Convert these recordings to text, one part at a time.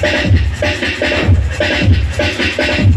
Thank you.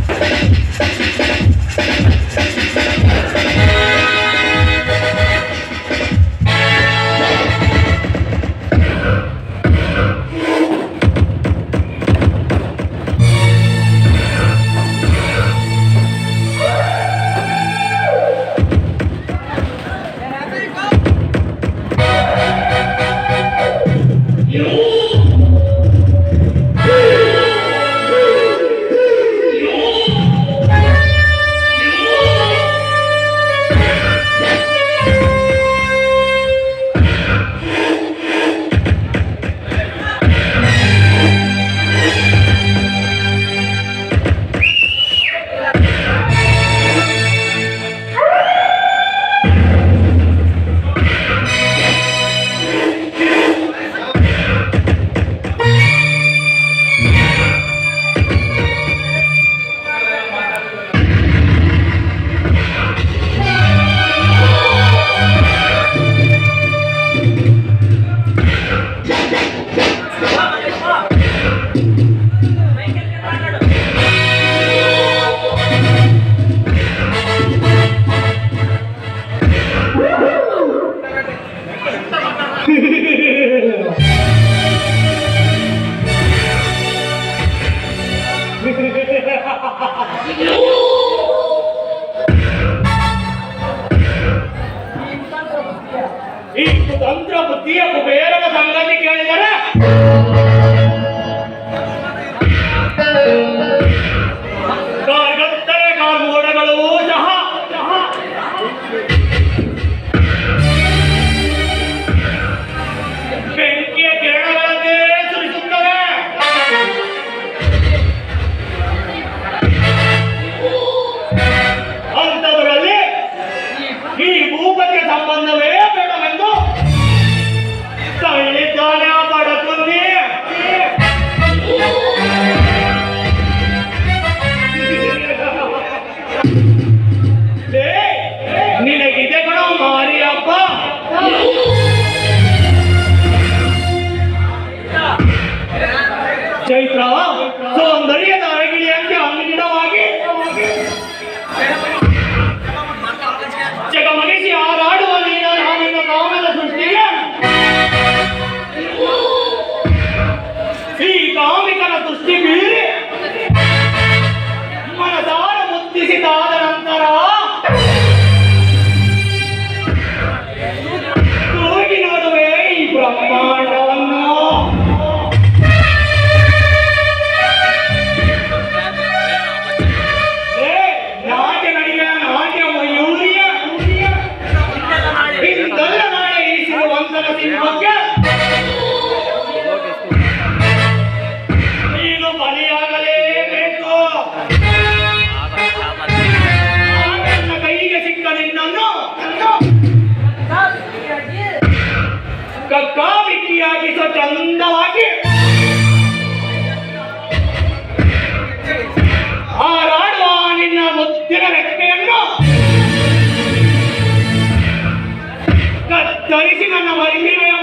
clarísima la marina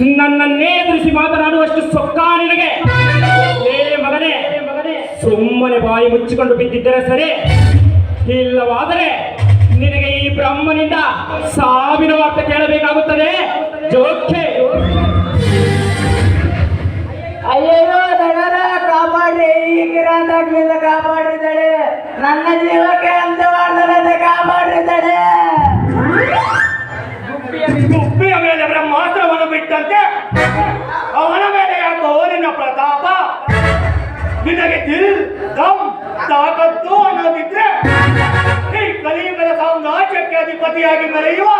ನನ್ನನ್ನೇ ಎದುರಿಸಿ ಮಾತನಾಡುವಷ್ಟು ಸೊಕ್ಕ ನಿನಗೆ. ಮಗನೇ, ಸುಮ್ಮನೆ ಬಾಯಿ ಮುಚ್ಚಿಕೊಂಡು ಬಿದ್ದಿದ್ದರೆ ಸರಿ. ಇಲ್ಲವಾದರೆ ನಿನಗೆ ಈ ಬ್ರಹ್ಮನಿಂದ ಸಾವಿನ ವಾರ್ತೆ ಕೇಳಬೇಕಾಗುತ್ತದೆ. ಜೋಕೆ ಅವನ ಮೇಲೆ ಯಾಕೋ ನಿನ್ನ ಪ್ರತಾಪ ನಿನಗೆ ದಿಲ್ ದಮ್, ತಾಕತ್ತು ಅನ್ನೋದಿದ್ರೆ ಈ ಕಲಿಯುಗದ ಸಾಮ್ರಾಜ್ಯಕ್ಕೆ ಅಧಿಪತಿಯಾಗಿ ಮೆರೆಯುವ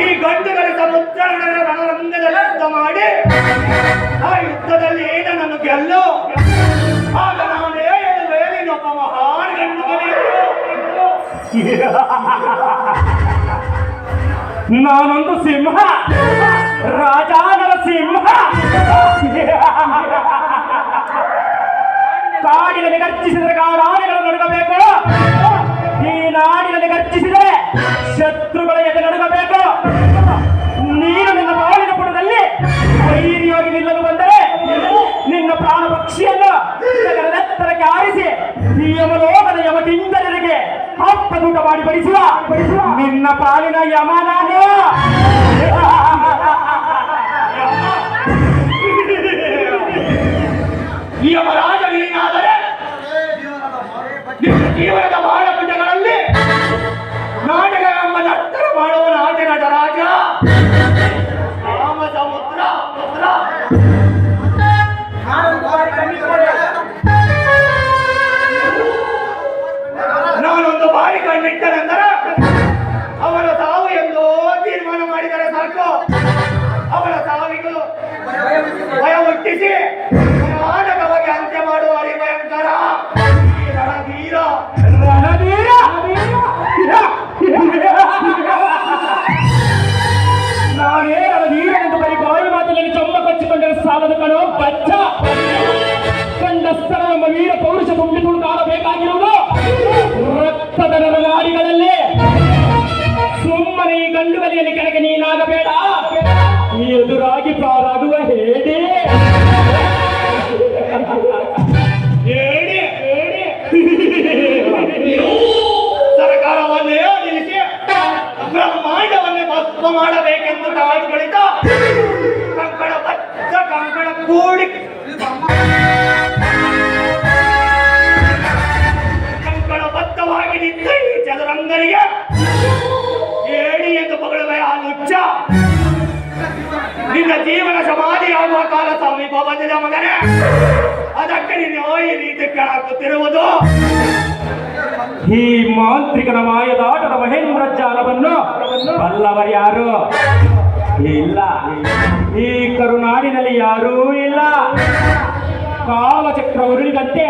ಈ ಗಂಡುಗಳ ಸಮುದ್ರ ರಣರಂಗದಲ್ಲಿ ಯುದ್ಧ ಮಾಡಿ ಆ ಯುದ್ಧದಲ್ಲಿ ನನ್ನನ್ನು ಗೆಲ್ಲು? ಆಗ ನಾನು ಹೇಳುವೆ ಮಹಾನ್ ಗಂಡು ನಾನೊಂದು ಸಿಂಹ. ಗರ್ಜಿಸಿದರೆ ಕಾಡಾನೆಗಳು ನಡುಗಬೇಕು. ಈ ನಾಡಿನಲ್ಲಿ ಗರ್ಜಿಸಿದರೆ ಶತ್ರುಗಳ ಎದೆ ನಡುಗಬೇಕು. ನೀನು ನಿನ್ನ ಬಾಳಿನ ಪುಟದಲ್ಲಿ ಧೈರ್ಯವಾಗಿ ನಿಲ್ಲಲು ಬಂದರೆ ನಿನ್ನ ಪ್ರಾಣ ಪಕ್ಷಿಯನ್ನು ಎತ್ತರಕ್ಕೆ ಆರಿಸಿ ಯಮಲೋಕದ ಯಮಕಿಂದರಿಗೆ ಹತ್ತದೂಟ ಮಾಡಿ ಬಡಿಸುವ ನಿನ್ನ ಪಾಲಿನ ಯಮ ನಾನು ಯಮರಾಜ ನಿನ್ನ ಈ ಗಂಡು ಗಲಿಯಲ್ಲಿ ಕೆಳಗೆ ನೀನಾಗಬೇಡ ಬಂದಿದೆ ಮಗನೇ. ಅದಕ್ಕೆ ನೀನು ಈ ರೀತಿ ಕೇಳಾಕುತ್ತಿರುವುದು. ಈ ಮಾಂತ್ರಿಕನ ಮಾಯದಾಟದ ಮಹೇಂದ್ರ ಜಾಲವನ್ನು ಬಲ್ಲವರು ಯಾರು? ಇಲ್ಲ. ಈ ಕರುನಾಡಿನಲ್ಲಿ ಯಾರೂ ಇಲ್ಲ. ಕಾಲಚಕ್ರ ಉರುಳಿದಂತೆ